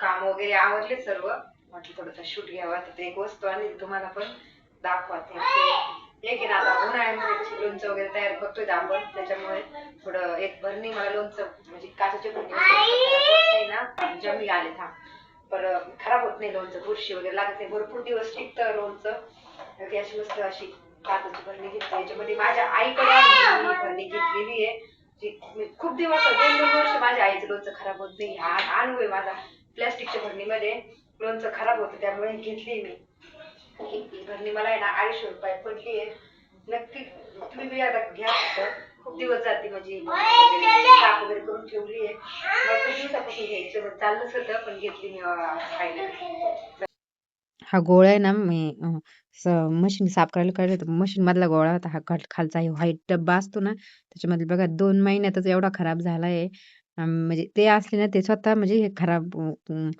काम वगैरे आवरले सर्व. म्हटलं थोडंसं शूट घ्यावा तिथे एक वस्तू आणि तुम्हाला पण दाखवा ते ते- एक आहे ना आता उन्हाळ्यामध्ये लोणचं वगैरे तयार करतोय आपण त्याच्यामुळे थोडं एक भरणी मला लोणचं म्हणजे काचाची भरणी वगैरे खराब होत नाही ना जमी आले था पर खराब होत नाही लोणचं बुरशी वगैरे लागत नाही. भरपूर दिवस टिकतं लोणचं. ती अशी मस्त अशी काचाची भरणी घेतली. याच्यामध्ये माझ्या आईकडे भरणी घेतलेली आहे. खूप दिवस दोन दोन वर्ष माझ्या आईचं लोणचं खराब होत नाही. हा अनुभव आहे माझा. प्लॅस्टिकच्या भरणीमध्ये लोणचं खराब होतं त्यामुळे घेतली मी. ही भरणी मला आहे ना अडीचशे रुपये पडली आहे. नक्की तुम्ही बी आता घ्या फक्त. खूप दिवस जाते म्हणजे साफ वगैरे करून ठेवली आहे. मला खूप दिवसापासून घ्यायचं चाललंच होतं पण घेतली मी खायला. हा गोळा आहे ना मी मशीन साफ करायला काढला होता मशीन मधला गोळा होता. हा खालचा व्हाईट डब्बा असतो ना त्याच्यामध्ये बघा दोन महिन्यातच एवढा खराब झाला आहे अं, म्हणजे ते असले ना ते स्वतः म्हणजे हे खराब अं,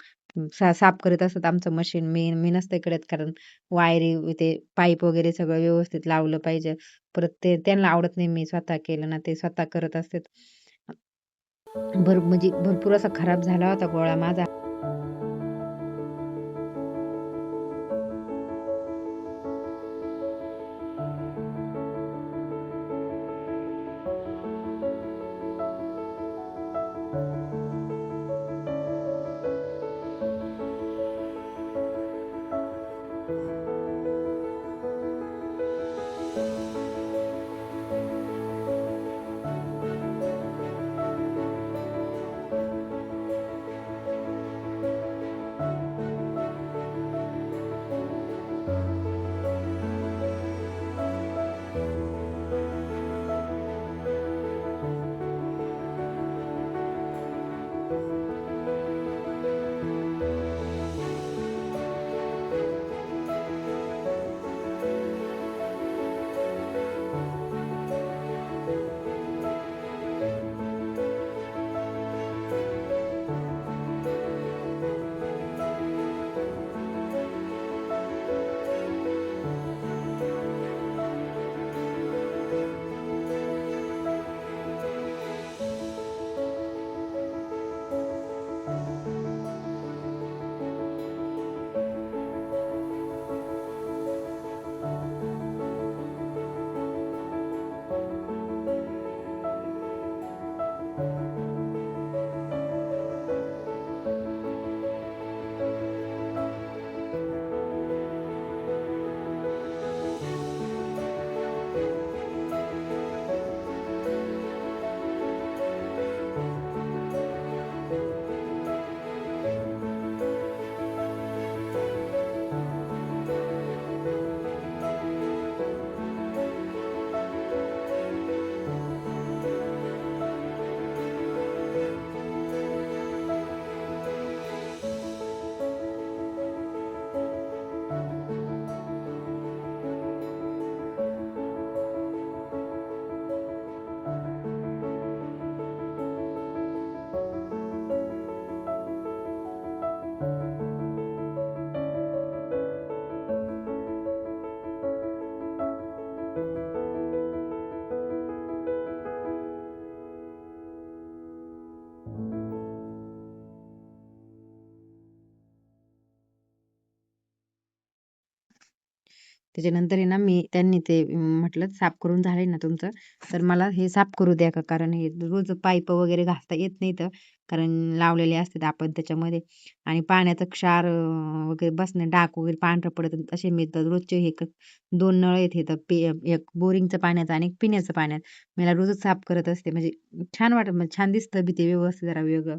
सा- साफ करत असतात आमचं मशीन मी मी नसते करत कारण वायरी ते पाईप वगैरे सगळं व्यवस्थित लावलं पाहिजे. परत ते त्यांना आवडत नाही मी स्वतः केलं ना ते स्वतः करत असतात. भर म्हणजे भरपूर असा खराब झाला होता गोळा माझा. त्याच्यानंतर आहे ना मी त्यांनी ते म्हटलं साफ करून झालंय ना तुमचं तर मला हे साफ करू द्या का? कारण हे रोज पाईप वगैरे घासता येत नाही तर कारण लावलेले असतात आपण त्याच्यामध्ये आणि पाण्याचं क्षार वगैरे बसणे डाक वगैरे पांढरं पडत असे मिळतात रोजचे हे दोन नळ येत तर पे एक बोरिंगचं पाण्याचं आणि एक पिण्याचं पाण्यात. मला रोजच साफ करत असते म्हणजे छान वाटत म्हणजे छान दिसतं बी ते व्यवस्थित जरा वेगळं.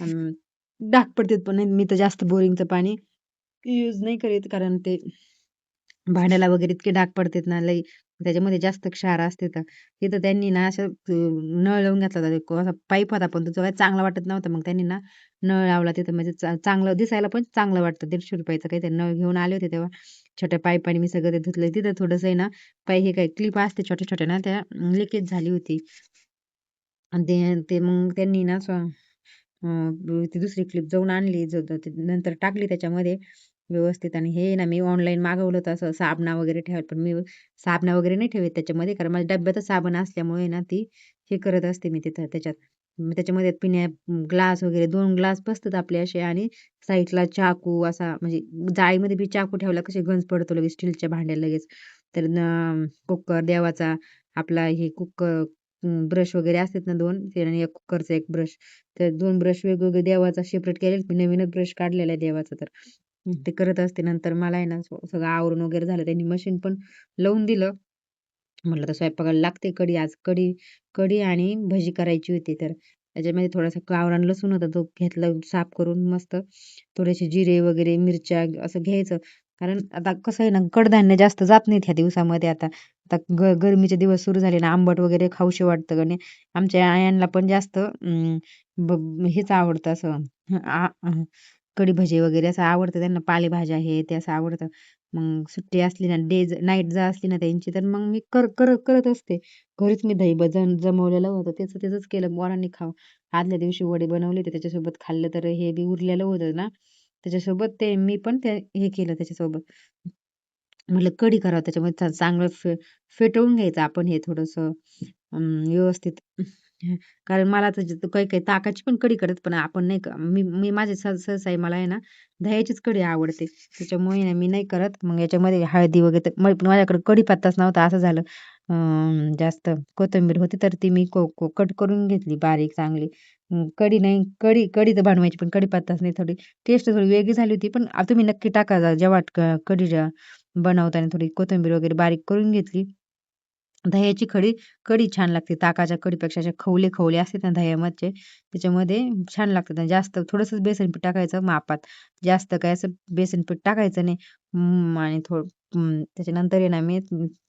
डाक डाग पडतात पण मी तर जास्त बोरिंगचं पाणी यूज नाही करीत कारण ते भांड्याला वगैरे इतके डाग पडतात ना लई. त्याच्यामध्ये जास्त क्षार असते तर. तिथं त्यांनी ना असं नळ लावून घेतला होता. असा पाईप होता पण तो काय चांगला वाटत नव्हता. मग त्यांनी ना नळ लावला तिथं. म्हणजे चा- चांगलं दिसायला पण चांगलं वाटतं. दीडशे रुपयाचं काही ते नळ घेऊन आले होते तेव्हा. छोट्या पाईपाने मी सगळं ते धुतलं. तिथं थोडंसं आहे ना पाई हे काय क्लिप असते छोट्या छोट्या ना त्या लिकेज झाली होती. आणि ते ते मग त्यांनी ना स्व- अं, ती दुसरी क्लिप जाऊन आणली. ती नंतर टाकली त्याच्यामध्ये. व्यवस्थित आणि हे ना मी ऑनलाईन मागवलं होतं असं साबणा वगैरे ठेवायला पण मी साबणा वगैरे नाही ठेवत त्याच्यामध्ये कारण माझ्या डब्यातच साबण असल्यामुळे ना ती हे करत असते मी तिथं त्याच्यात त्याच्यामध्ये पिण्या ग्लास वगैरे दोन ग्लास बसतात आपले असे आणि साईडला चाकू असा म्हणजे जाळीमध्ये बी चाकू ठेवला कसे गंज पडतो लगेच स्टीलच्या भांड्याला लगेच. तर कुकर देवाचा आपला हे कुकर ब्रश वगैरे असतात ना दोन आणि एक कुकरचा एक ब्रश. तर दोन ब्रश वेगवेगळे देवाचा सेपरेट केलेले. मी नवीनच ब्रश काढलेला आहे देवाचा तर. ते करत असते. नंतर मला आहे ना सगळं आवरून वगैरे झालं. त्यांनी मशीन पण लावून दिलं. म्हटलं तर स्वयंपाकाला लागते कढी आज. कढी कढी आणि भजी करायची होती. तर त्याच्यामध्ये थोडासा कावरान लसूण होता तो घेतला साफ करून मस्त. थोडेसे जिरे वगैरे, मिरच्या असं घ्यायचं. कारण आता कसं आहे ना कडधान्य जास्त जात नाहीत ह्या दिवसामध्ये आता. आता ग गरमीचे दिवस सुरू झाले ना आंबट वगैरे खाऊशी वाटतं आणि आमच्या आयांना पण जास्त अं, हेच आवडतं असं कढी भजी वगैरे असं आवडतं त्यांना. पालेभाज्या हे ते असं आवडतं. मग सुट्टी असली ना डेज नाईट जर असली ना त्यांची तर मग मी कर कर करत असते. घरीच मी दही जम जमवलेलं होतं. त्याचं त्याचंच केलं पोरांनी खावं. आदल्या दिवशी वडे बनवले होते त्याच्यासोबत खाल्लं तर हे बी उरलेलं होतं ना. त्याच्यासोबत ते मी पण ते हे केलं त्याच्यासोबत. म्हटलं कढी करावं त्याच्यामध्ये चांगलं फे फेटवून घ्यायचं आपण हे थोडंसं अं, व्यवस्थित. कारण मला तर काही-काही ताकाची पण कढी करत पण आपण नाही मी मी माझे सहसा आहे मला आहे ना दह्याचीच कढी आवडते. त्याच्यामुळे ना मी नाही करत. मग याच्यामध्ये हळदी वगैरे माझ्याकडे कढीपत्ताच नव्हता असं झालं. अं, जास्त कोथिंबीर होती तर ती मी को को कट करून घेतली बारीक चांगली. कढी नाही कढी कढी तर बनवायची पण कढीपत्ताच नाही. थोडी टेस्ट थोडी वेगळी झाली होती. पण तुम्ही नक्की टाका जेव्हा कढी बनवताना थोडी कोथिंबीर वगैरे बारीक करून घेतली. दह्याची खडी कढी छान लागते. ताकाच्या कडीपेक्षा अशा खवले-खवले असते ना दह्यामध्ये त्याच्यामध्ये छान लागतात. जास्त थोडंसंच बेसन पीठ टाकायचं मापात. जास्त काय असं बेसन पीठ टाकायचं नाही. आणि थोडं त्याच्यानंतर आहे ना मी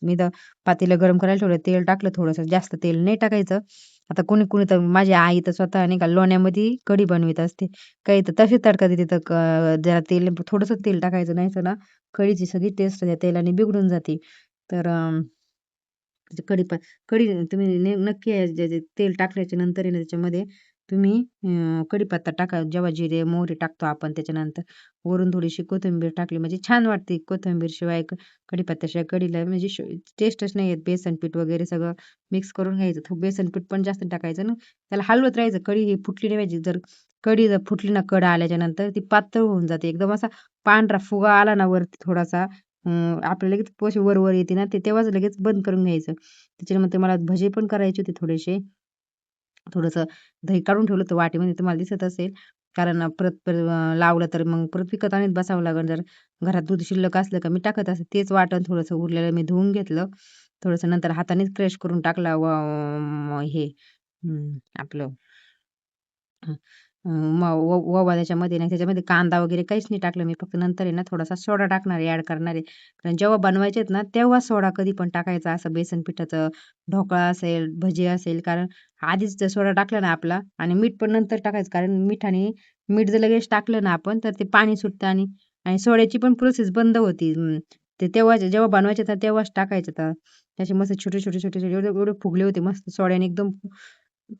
मी तर पातेलं गरम करायला ठेवलं. तेल टाकलं थोडंसं. जास्त तेल नाही टाकायचं. आता कोणी कोणी तर माझी आई तर स्वतः नाही का लोण्यामध्ये कढी बनवीत असते. काही तर तशीच तडका देते तर जरा तेल थोडंसं तेल टाकायचं नाही ना कढीची सगळी टेस्ट त्या तेलाने बिघडून जाते. तर कढी कढी तुम्ही नक्की जे तेल टाकल्याच्या नंतर आहे ना त्याच्यामध्ये तुम्ही कढीपत्ता टाका. जेव्हा जिरे, मोहरी टाकतो आपण त्याच्यानंतर वरून थोडीशी कोथिंबीर टाकली म्हणजे छान वाटते. कोथिंबीर शिवाय कढीपत्त्याशिवाय कढीला म्हणजे टेस्टच नाही येत. बेसन पीठ वगैरे सगळं मिक्स करून घ्यायचं. बेसन पीठ पण जास्त टाकायचं ना. त्याला हलवत राहायचं. कढी ही फुटली नाही पाहिजे. जर कढी जर फुटली ना कड आल्याच्यानंतर ती पातळ होऊन जाते. एकदम असा पांढरा फुगा आला ना वरती थोडासा आपल्याला लगेच पोशी वर-वर येते ना ते तेव्हाच लगेच बंद करून घ्यायचं. त्याच्यानंतर मला भजे पण करायचे होते थोडेसे. थोडंसं दही काढून ठेवलं होतं वाटीमध्ये तुम्हाला दिसत असेल. कारण परत लावलं तर मग परत विकत आणत बसावं लागेल. जर घरात दूध शिल्लक असलं का मी टाकत असेल तेच वाटण थोडंसं उरलेलं मी धुवून घेतलं. थोडंसं नंतर हातानेच क्रश करून टाकला हे आपलं ओवा त्याच्यामध्ये नाही त्याच्यामध्ये कांदा वगैरे काहीच नाही टाकलं मी. फक्त नंतर आहे ना थोडासा सोडा टाकणार आहे, ॲड करणार आहे. कारण जेव्हा बनवायचे आहेत ना तेव्हा सोडा कधी पण टाकायचा. असं बेसन पिठाचं ढोकळा असेल, भजी असेल. कारण आधीच जर सोडा टाकला ना आपला आणि मीठ पण नंतर टाकायचं. कारण मिठाने मीठ जर लगेच टाकलं ना आपण तर ते पाणी सुटतं आणि आणि सोड्याची पण प्रोसेस बंद होती. ते तेव्हा जेव्हा बनवायचे तर तेव्हाच टाकायचं. तर त्याचे मस्त छोटे, छोटे, छोटे, छोटे एवढे एवढे फुगले होते मस्त सोड्याने एकदम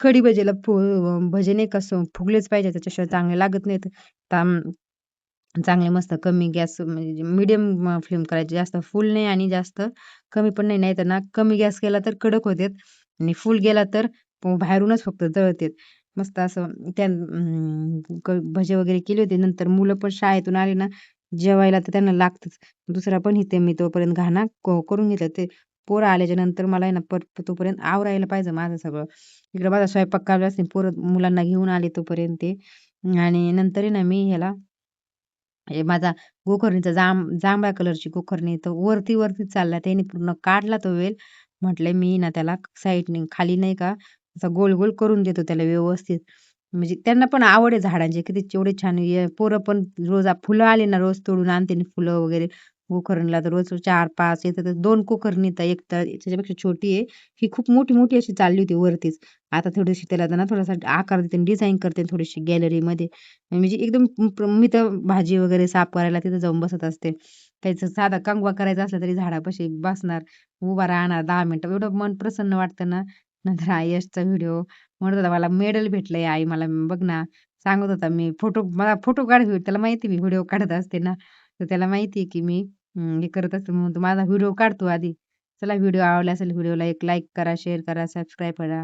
कढी भजेला फु भजे नाही कसं फुगलेच पाहिजे त्याच्याशिवाय चांगले लागत नाहीत. ताम चांगले मस्त कमी गॅस म्हणजे मीडियम फ्लेम करायची. जास्त फुल नाही आणि जास्त कमी पण नाही. तर ना कमी गॅस केला तर कडक होतात आणि फुल गेला तर बाहेरूनच फक्त जळतात. मस्त असं त्या भजे वगैरे केले होते. नंतर मुलं पण शाळेतून आले ना जेवायला तर त्यांना लागतंच. दुसरा पण इथे मी तोपर्यंत घाणा करून घेतलं. ते पोरं आल्याच्यानंतर मला आहे ना पर तोपर्यंत आवरायला पाहिजे माझं सगळं. इकडे माझा स्वयंपाक काढला असते. पोरं मुलांना घेऊन आले तोपर्यंत ते आणि नंतर आहे ना मी ह्याला हे माझा गोकर्णीचा जांभ जांभळ्या कलरची गोकर्णी तर वरती वरती चालला. त्याने पूर्ण काढला तो वेल. म्हटलं मी ना त्याला साईडने खाली नाही का असा गोल गोल करून देतो त्याला व्यवस्थित. म्हणजे त्यांना पण आवड आहे झाडांची. किती एवढे छान पोरं पण रोज फुलं आली ना रोज तोडून आणते फुलं वगैरे. कुकरणला तर रोज 4-5 येतात. 2 गोकर्णी तर एक तर त्याच्यापेक्षा छोटी आहे. ही खूप मोठी मोठी अशी चालली होती वरतीच. आता थोडीशी त्याला त्यांना थोडासा आकार देते डिझाईन करते थोडीशी गॅलरीमध्ये. म्हणजे एकदम मी तर भाजी वगैरे साफ करायला तिथं जाऊन बसत असते. त्याचं साधा कंगवा करायचा असला तरी झाडापाशी बसणार, उभा राहणार दहा मिनिटं. एवढं मन प्रसन्न वाटतं ना. नंतर यशचा व्हिडिओ म्हणत होता मला मेडल भेटलंय आई मला बघ ना. सांगत होता मी फोटो मला फोटो काढ त्याला माहिती मी व्हिडिओ काढत असते ना. तर त्याला माहिती आहे की मी हे करत असतो मग तो माझा व्हिडिओ काढतो आधी. चला व्हिडिओ आवडला असेल व्हिडिओला एक लाईक करा, शेअर करा, सबस्क्राईब करा.